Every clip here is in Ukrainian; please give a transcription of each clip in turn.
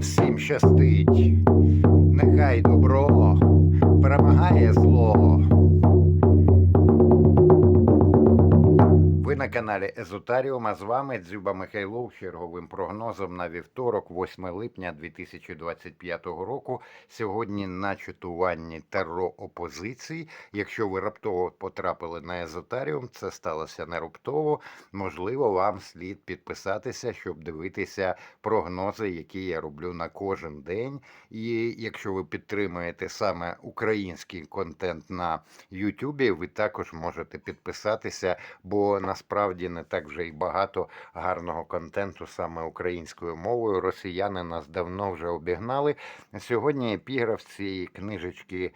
всім щастить. Езотаріум, а з вами Дзюба Михайлов черговим прогнозом на вівторок, 8 липня 2025 року. Сьогодні на читуванні Таро опозицій. Якщо ви раптово потрапили на Езотаріум, це сталося не раптово. Можливо, вам слід підписатися, щоб дивитися прогнози, які я роблю на кожен день. І якщо ви підтримуєте саме український контент на Ютубі, ви також можете підписатися, бо насправді не так вже й багато гарного контенту саме українською мовою. Росіяни нас давно вже обігнали. Сьогодні епіграф цієї книжечки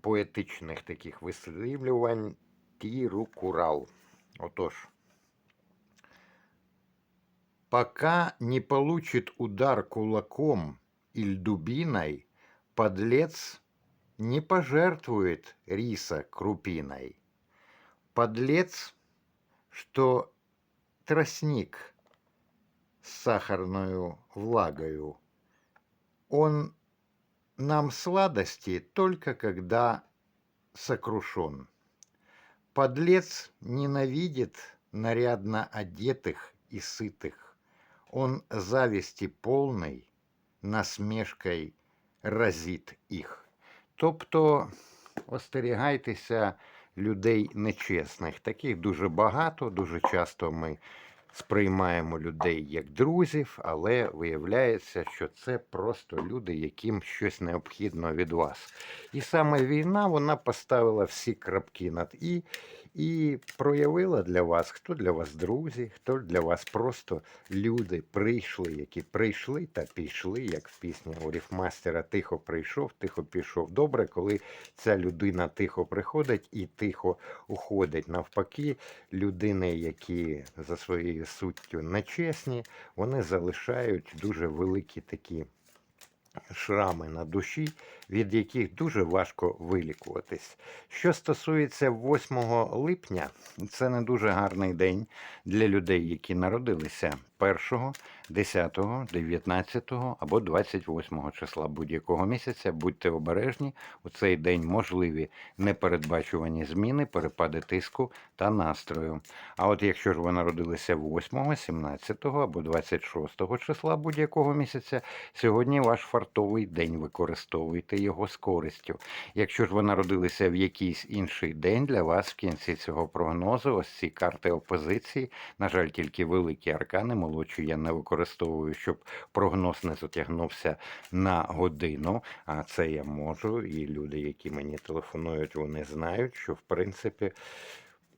поетичних таких вислівлювань Тіру Курал. Отож. Пока не получит удар кулаком или дубиной, подлец не пожертвует риса крупиной. Подлец, что тростник с сахарную влагою, он нам сладости только когда сокрушен. Подлец ненавидит нарядно одетых и сытых. Он зависти полной насмешкой разит їх. Тобто остерігайтеся людей нечесних. Таких дуже багато, дуже часто ми сприймаємо людей як друзів, але виявляється, що це просто люди, яким щось необхідно від вас. І саме війна вона поставила всі крапки над і і проявила для вас, хто для вас друзі, хто для вас просто люди прийшли, які прийшли та пішли, як в пісні у ріфмастера Тихо прийшов, тихо пішов. Добре, коли ця людина тихо приходить і тихо уходить. Навпаки, людини, які за своєю суттю нечесні, вони залишають дуже великі такі шрами на душі, від яких дуже важко вилікуватись. Що стосується 8 липня, це не дуже гарний день для людей, які народилися 1, 10, 19 або 28 числа будь-якого місяця. Будьте обережні, у цей день можливі непередбачувані зміни, перепади тиску та настрою. А от якщо ж ви народилися 8, 17 або 26 числа будь-якого місяця, сьогодні ваш фартовий день використовуйте його з користю. Якщо ж ви народилися в якийсь інший день, для вас в кінці цього прогнозу, ось ці карти опозиції, на жаль, тільки великі аркани, молодші я не використовую, щоб прогноз не затягнувся на годину. А це я можу. І люди, які мені телефонують, вони знають, що в принципі.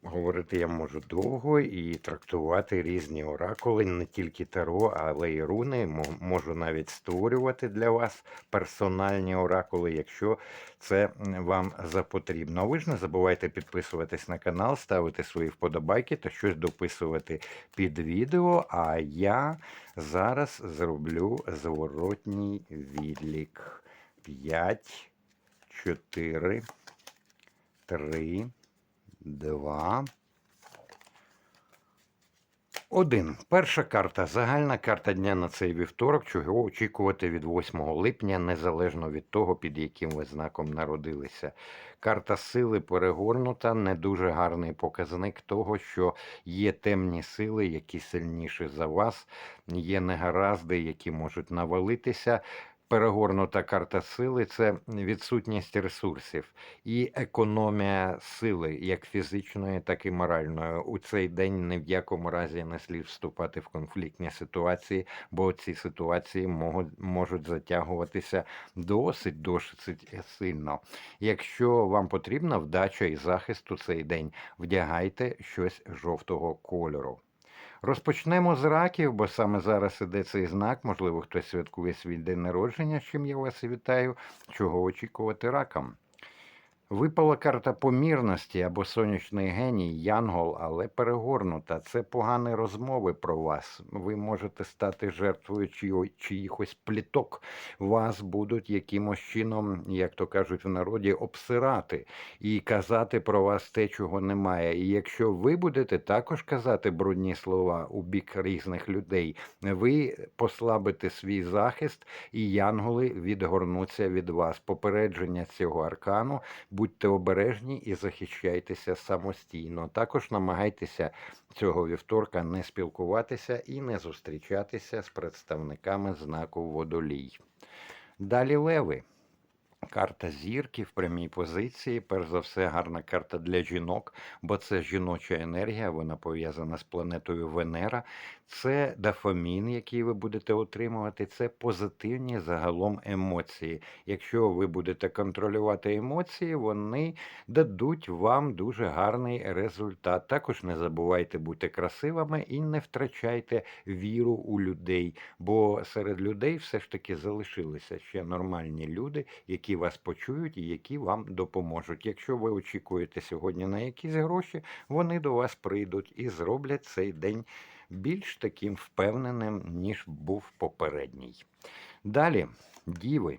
Говорити я можу довго і трактувати різні оракули, не тільки таро, але й руни. Можу навіть створювати для вас персональні оракули, якщо це вам запотрібно. А Ви ж не забувайте підписуватись на канал, ставити свої вподобайки та щось дописувати під відео. А я зараз зроблю зворотній відлік. 5, 4, 3 два. Один. Перша карта. Загальна карта дня на цей вівторок, чого очікувати від 8 липня, незалежно від того, під яким ви знаком народилися. Карта сили перегорнута, не дуже гарний показник того, що є темні сили, які сильніші за вас, є негаразди, які можуть навалитися. Перегорнута карта сили це відсутність ресурсів і економія сили, як фізичної, так і моральної. У цей день ні в якому разі не слід вступати в конфліктні ситуації, бо ці ситуації можуть, затягуватися досить досить сильно. Якщо вам потрібна вдача і захист у цей день, вдягайте щось жовтого кольору. Розпочнемо з раків, бо саме зараз іде цей знак. Можливо, хтось святкує свій день народження, з чим я вас і вітаю. Чого очікувати ракам? Випала карта помірності або сонячний геній, янгол, але перегорнута. Це погані розмови про вас. Ви можете стати жертвою чиїхось пліток. Вас будуть якимось чином, як то кажуть в народі, обсирати і казати про вас те, чого немає. І якщо ви будете також казати брудні слова у бік різних людей, ви послабите свій захист, і янголи відгорнуться від вас. Попередження цього аркану. Будьте обережні і захищайтеся самостійно. Також намагайтеся цього вівторка не спілкуватися і не зустрічатися з представниками знаку водолій. Далі леви. Карта зірки в прямій позиції. Перш за все, гарна карта для жінок, бо це жіноча енергія, вона пов'язана з планетою Венера. Це дофамін, який ви будете отримувати. Це позитивні загалом емоції. Якщо ви будете контролювати емоції, вони дадуть вам дуже гарний результат. Також не забувайте бути красивими і не втрачайте віру у людей, бо серед людей все ж таки залишилися ще нормальні люди, які вас почують і які вам допоможуть. Якщо ви очікуєте сьогодні на якісь гроші, вони до вас прийдуть і зроблять цей день більш таким впевненим, ніж був попередній. Далі, діви.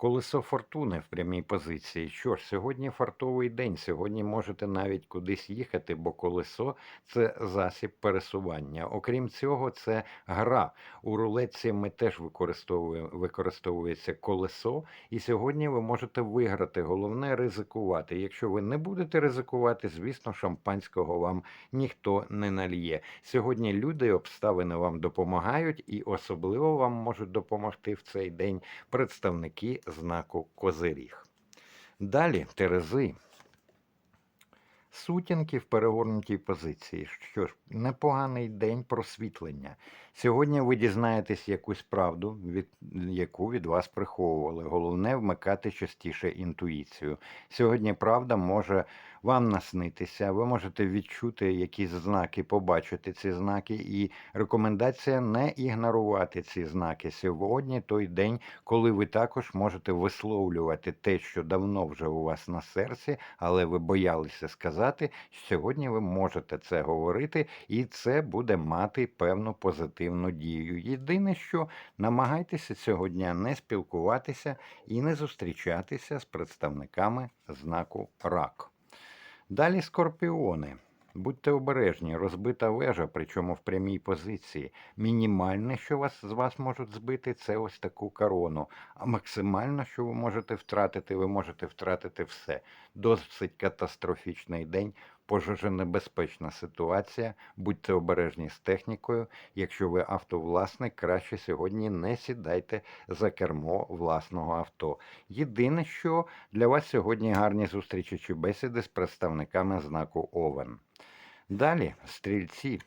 Колесо фортуни в прямій позиції. Що ж, сьогодні фартовий день. Сьогодні можете навіть кудись їхати, бо колесо це засіб пересування. Окрім цього, це гра. У рулетці ми теж використовуємо використовується колесо, і сьогодні ви можете виграти. Головне ризикувати. Якщо ви не будете ризикувати, звісно, шампанського вам ніхто не нальє. Сьогодні люди і обставини вам допомагають, і особливо вам можуть допомогти в цей день представники знаку Козиріг. Далі Терези. Сутінки в перегорнутій позиції. Що ж, непоганий день просвітлення. Сьогодні ви дізнаєтесь якусь правду, від, яку від вас приховували. Головне вмикати частіше інтуїцію. Сьогодні правда може вам наснитися, ви можете відчути якісь знаки, побачити ці знаки, і рекомендація не ігнорувати ці знаки. Сьогодні той день, коли ви також можете висловлювати те, що давно вже у вас на серці, але ви боялися сказати. Сьогодні ви можете це говорити, і це буде мати певну позитивну дію. Єдине, що намагайтеся цього дня не спілкуватися і не зустрічатися з представниками знаку рак. Далі скорпіони. Будьте обережні, розбита вежа, причому в прямій позиції. Мінімальне, що вас з вас можуть збити, це ось таку корону. А максимально, що ви можете втратити, ви можете втратити все. Досить катастрофічний день, пожежонебезпечна ситуація. Будьте обережні з технікою. Якщо ви автовласник, краще сьогодні не сідайте за кермо власного авто. Єдине, що для вас сьогодні гарні зустрічі чи бесіди з представниками знаку Овен. Далі стрільці.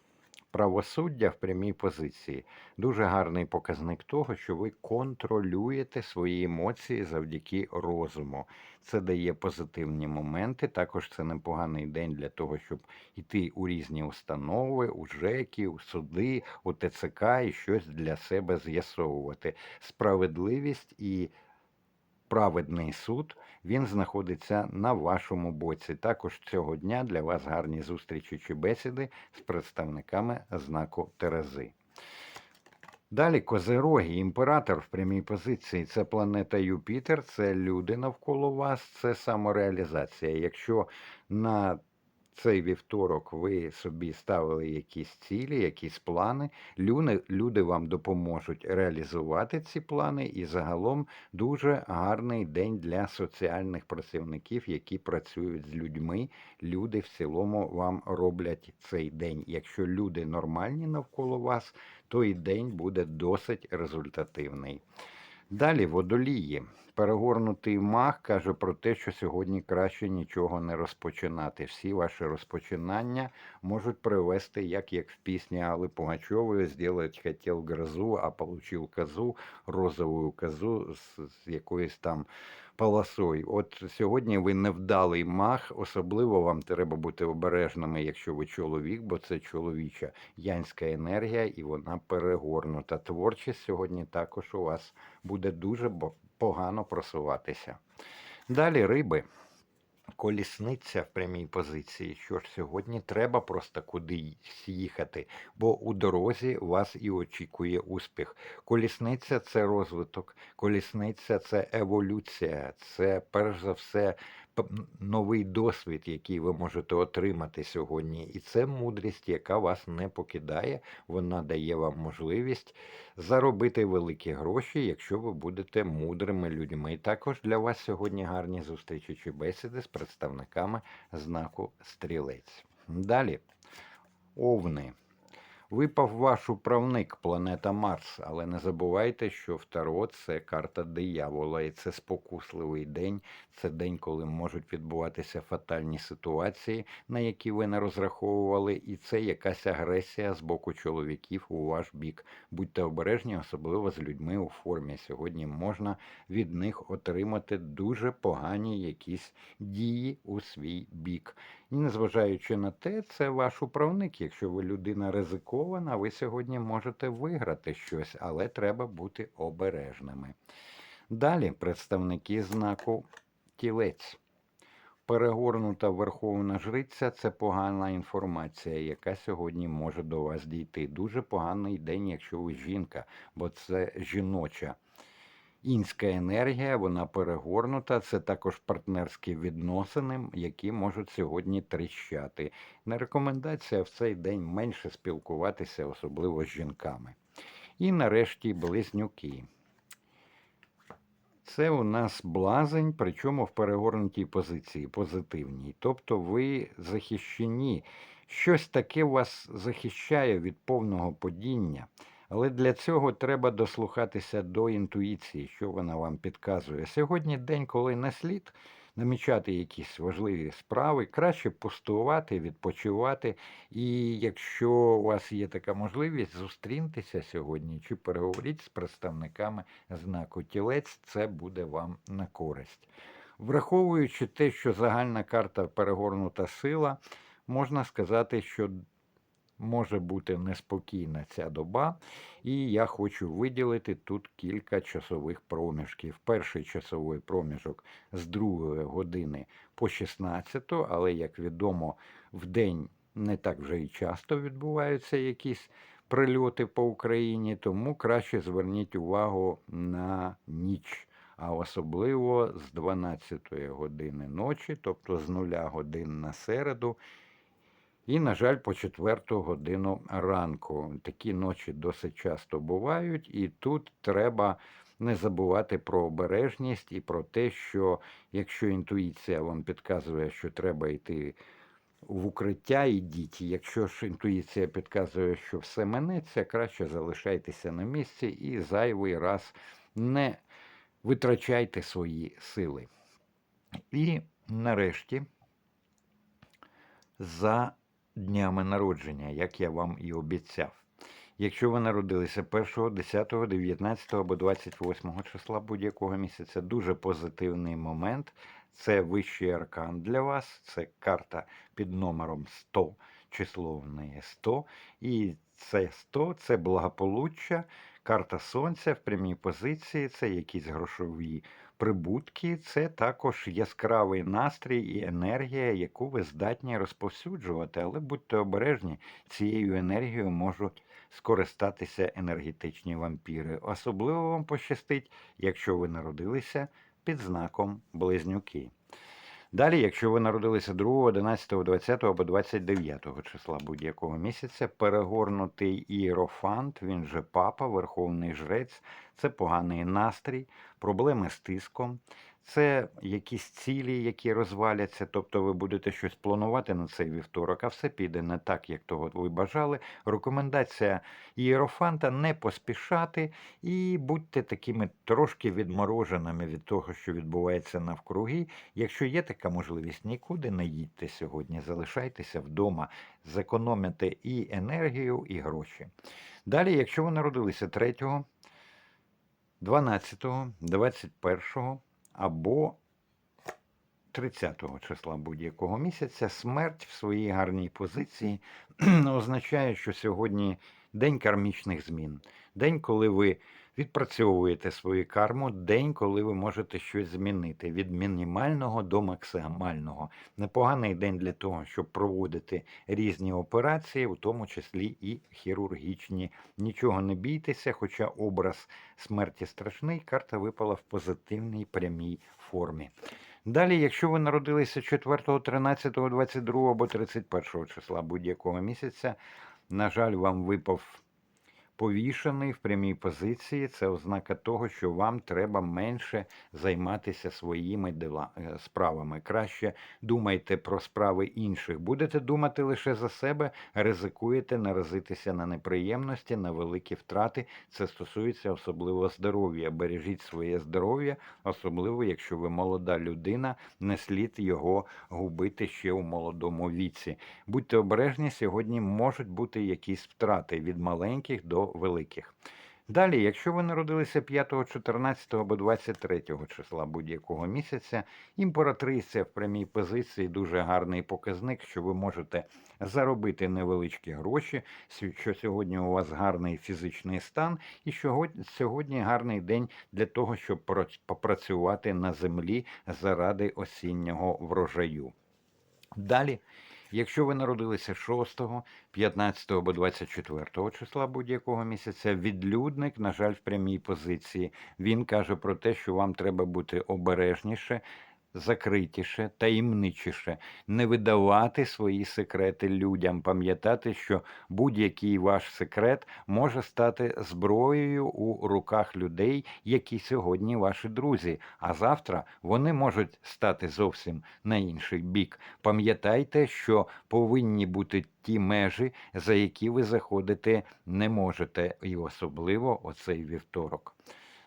Правосуддя в прямій позиції дуже гарний показник того, що ви контролюєте свої емоції завдяки розуму. Це дає позитивні моменти. Також це непоганий день для того, щоб йти у різні установи, у ЖЕКи, у суди, у ТЦК і щось для себе з'ясовувати. Справедливість і праведний суд він знаходиться на вашому боці. Також цього дня для вас гарні зустрічі чи бесіди з представниками знаку Терези. Далі Козероги, імператор в прямій позиції. Це планета Юпітер, це люди навколо вас, це самореалізація. Якщо на цей вівторок ви собі ставили якісь цілі, якісь плани, люди, люди вам допоможуть реалізувати ці плани, і загалом дуже гарний день для соціальних працівників, які працюють з людьми. Люди в цілому вам роблять цей день. Якщо люди нормальні навколо вас, то і день буде досить результативний. Далі водолії. Перегорнутий мах каже про те, що сьогодні краще нічого не розпочинати. Всі ваші розпочинання можуть привести, як як в пісні Алли Пугачової, «Сделать хотів грозу, а получив козу, розову козу з, з якоюсь там полосою. От сьогодні ви невдалий мах, особливо вам треба бути обережними, якщо ви чоловік, бо це чоловіча янська енергія, і вона перегорнута. Творчість сьогодні також у вас буде дуже погано просуватися. Далі риби. Колісниця в прямій позиції. Що ж, сьогодні треба просто кудись їхати, бо у дорозі вас і очікує успіх. Колісниця це розвиток, колісниця це еволюція, це перш за все новий досвід, який ви можете отримати сьогодні. І це мудрість, яка вас не покидає. Вона дає вам можливість заробити великі гроші, якщо ви будете мудрими людьми. І також для вас сьогодні гарні зустрічі чи бесіди з представниками знаку стрілець. Далі, овни. Випав ваш управник, планета Марс, але не забувайте, що Таро – це карта диявола, і це спокусливий день. Це день, коли можуть відбуватися фатальні ситуації, на які ви не розраховували, і це якась агресія з боку чоловіків у ваш бік. Будьте обережні, особливо з людьми у формі. Сьогодні можна від них отримати дуже погані якісь дії у свій бік. І незважаючи на те, це ваш управник. Якщо ви людина ризикована, ви сьогодні можете виграти щось, але треба бути обережними. Далі представники знаку тілець. Перегорнута верховна жриця це погана інформація, яка сьогодні може до вас дійти. Дуже поганий день, якщо ви жінка, бо це жіноча. Інська енергія, вона перегорнута. Це також партнерські відносини, які можуть сьогодні тріщати. Не рекомендація в цей день менше спілкуватися, особливо з жінками. І нарешті близнюки. Це у нас блазень, причому в перегорнутій позиції, позитивній. Тобто ви захищені. Щось таке вас захищає від повного падіння. Але для цього треба дослухатися до інтуїції, що вона вам підказує. Сьогодні день, коли не слід намічати якісь важливі справи, краще пустувати, відпочивати. І якщо у вас є така можливість, зустріньтеся сьогодні чи переговоріть з представниками знаку тілець, це буде вам на користь. Враховуючи те, що загальна карта перегорнута сила, можна сказати, що може бути неспокійна ця доба, і я хочу виділити тут кілька часових проміжків. Перший часовий проміжок з 2 години по 16, але, як відомо, в день не так вже і часто відбуваються якісь прильоти по Україні, тому краще зверніть увагу на ніч. А особливо з 12 години ночі, тобто з 0 годин на середу, і, на жаль, по четверту годину ранку. Такі ночі досить часто бувають, і тут треба не забувати про обережність і про те, що якщо інтуїція вам підказує, що треба йти в укриття, ідіть. Якщо ж інтуїція підказує, що все минеться, краще залишайтеся на місці і зайвий раз не витрачайте свої сили. І нарешті за днями народження, як я вам і обіцяв. Якщо ви народилися 1, 10, 19 або 28 числа будь-якого місяця, дуже позитивний момент. Це вищий аркан для вас, це карта під номером 100, число в неї 100. І це 100 це благополуччя, карта сонця в прямій позиції, це якісь грошові прибутки, це також яскравий настрій і енергія, яку ви здатні розповсюджувати. Але будьте обережні, цією енергією можуть скористатися енергетичні вампіри. Особливо вам пощастить, якщо ви народилися під знаком близнюки. Далі, якщо ви народилися 2, 11, 20 або 29 числа будь-якого місяця, перегорнутий ієрофант, він же папа, верховний жрець, це поганий настрій, проблеми з тиском, це якісь цілі, які розваляться, тобто ви будете щось планувати на цей вівторок, а все піде не так, як того ви бажали. Рекомендація ієрофанта не поспішати і будьте такими трошки відмороженими від того, що відбувається навкруги. Якщо є така можливість, нікуди не їдьте сьогодні, залишайтеся вдома, зекономите і енергію, і гроші. Далі, якщо ви народилися 3, 12, 21 або 30 числа будь-якого місяця, смерть в своїй гарній позиції означає, що сьогодні день кармічних змін, день, коли ви відпрацьовуєте свою карму, день, коли ви можете щось змінити від мінімального до максимального. Непоганий день для того, щоб проводити різні операції, у тому числі і хірургічні. Нічого не бійтеся, хоча образ смерті страшний, карта випала в позитивній прямій формі. Далі, якщо ви народилися 4, 13, 22 або 31 числа будь-якого місяця, на жаль, вам випав повішений в прямій позиції. Це ознака того, що вам треба менше займатися своїми е, справами. Краще думайте про справи інших. Будете думати лише за себе, ризикуєте наразитися на неприємності, на великі втрати. Це стосується особливо здоров'я. Бережіть своє здоров'я, особливо якщо ви молода людина, не слід його губити ще у молодому віці. Будьте обережні, сьогодні можуть бути якісь втрати від маленьких до великих. Далі, якщо ви народилися 5, 14 або 23 числа будь-якого місяця, імператриця в прямій позиції дуже гарний показник, що ви можете заробити невеличкі гроші, що сьогодні у вас гарний фізичний стан, і що сьогодні гарний день для того, щоб попрацювати на землі заради осіннього врожаю. Далі Якщо ви народилися 6, 15 або 24 числа будь-якого місяця, відлюдник, на жаль, в прямій позиції, він каже про те, що вам треба бути обережніше закритіше, таємничіше, не видавати свої секрети людям, пам'ятати, що будь-який ваш секрет може стати зброєю у руках людей, які сьогодні ваші друзі, а завтра вони можуть стати зовсім на інший бік. Пам'ятайте, що повинні бути ті межі, за які ви заходити не можете, і особливо оцей вівторок.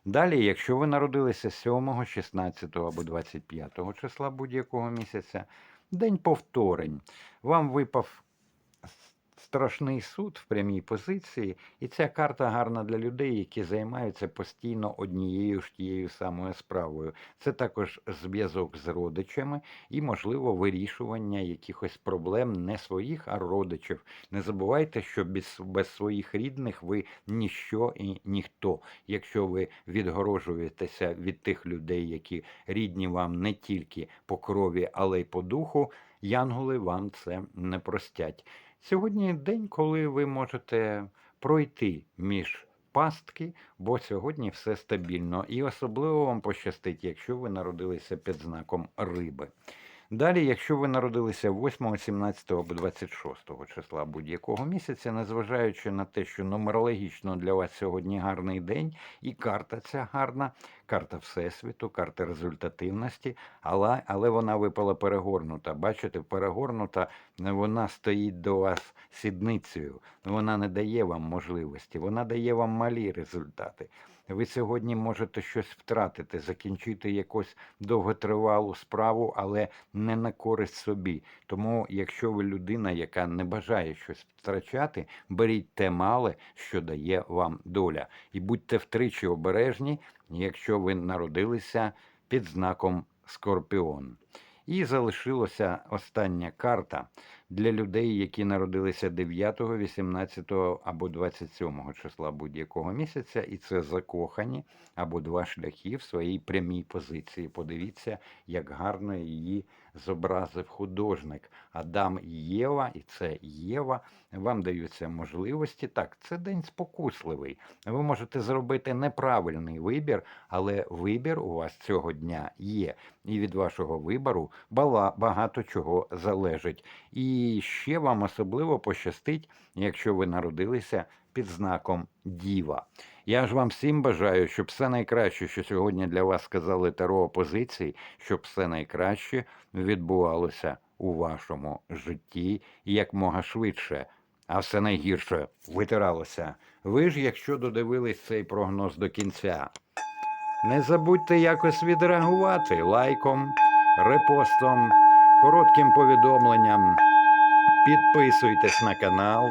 Далі, якщо ви народилися 7, 16 або 25 числа будь-якого місяця, день повторень, вам випав страшний суд в прямій позиції, і ця карта гарна для людей, які займаються постійно однією ж тією самою справою. Це також зв'язок з родичами і, можливо, вирішування якихось проблем не своїх, а родичів. Не забувайте, що без, без своїх рідних ви ніщо і ніхто. Якщо ви відгорожуєтеся від тих людей, які рідні вам не тільки по крові, але й по духу, янголи вам це не простять. Сьогодні день, коли ви можете пройти між пастки, бо сьогодні все стабільно. І особливо вам пощастить, якщо ви народилися під знаком риби. Далі, якщо ви народилися 8, 17 або 26 числа будь-якого місяця, незважаючи на те, що нумерологічно для вас сьогодні гарний день, і карта ця гарна, карта Всесвіту, карта результативності, але але вона випала перегорнута. Бачите, перегорнута, вона стоїть до вас сідницею, вона не дає вам можливості, вона дає вам малі результати. Ви сьогодні можете щось втратити, закінчити якусь довготривалу справу, але не на користь собі. Тому, якщо ви людина, яка не бажає щось втрачати, беріть те мале, що дає вам доля. І будьте втричі обережні, якщо ви народилися під знаком Скорпіон. І залишилася остання карта для людей, які народилися 9, 18 або 27 числа будь-якого місяця, і це закохані або два шляхи в своїй прямій позиції. Подивіться, як гарно її зобразив художник Адам і Єва, і це Єва. Вам даються можливості. Так, це день спокусливий. Ви можете зробити неправильний вибір, але вибір у вас цього дня є. І від вашого вибору багато чого залежить. І ще вам особливо пощастить, якщо ви народилися під знаком Діва. Я ж вам всім бажаю, щоб все найкраще, що сьогодні для вас сказали таро опозиції, щоб все найкраще відбувалося у вашому житті якмога швидше, а все найгірше витиралося. Ви ж, якщо додивились цей прогноз до кінця, не забудьте якось відреагувати лайком, репостом, коротким повідомленням. Підписуйтесь на канал,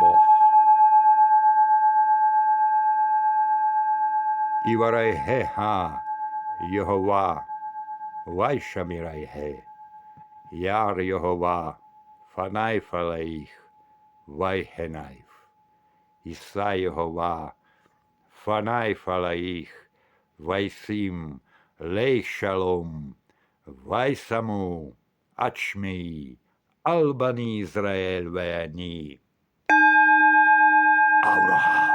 Бог. І варайгега Йогова, Вайшамірайге, Яр Йогова, Фанайфалаїх, Вайгенайф, Іса Йогова, Фанайфалаїх, Вайсим, Лейшалом, Вайсаму, Ачмі, Албані Ізраїль Веані. Avroha.